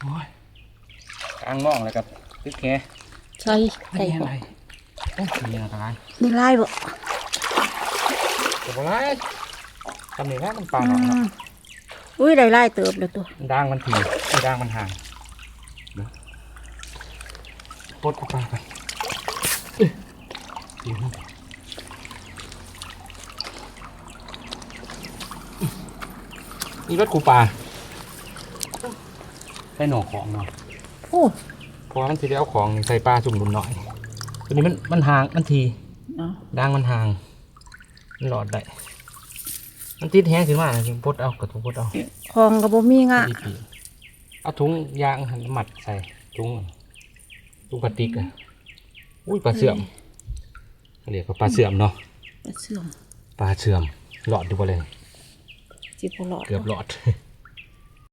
โอ้ยกลางมองเลยกับตึกแค่ใช่ไก่ไม่หอะไรอยโอ้ยมีอะไรได้ไล่บ่เดี๋ยวอะไรทำนี่นะมันปลาอืหนอนเนาะมอุ้ยได้ไล่เติบเลยตัวมันด่างมันถี่มันด่างมันห่างเนาะปลดเอาปลาไปเอ้ยดีมากนี่รถกูปลา ได้หน่อของเนาะโอ้เพราะว่ามันสิได้เอาของนี่ใส่ปลาจุ่มดุนหน่อย ตัวนี้มันมันห่างมันทีเนาะด่างมันห่างมันหลอดได้ มันติดแห้งขึ้นมาจึงปลดเอากระทุงปลดเอาคลองก็บ่มีงะดีปีเอาถุงยางหันมัดใส่ถุงถุงพลาสติกอะอุ้ยปลาเสื่อมเขาเรียกว่าปลาเสื่อมเนาะเสื่อมปลาเสื่อมหลอดดูบ่เลย สิบ่หลอด เกือบหลอด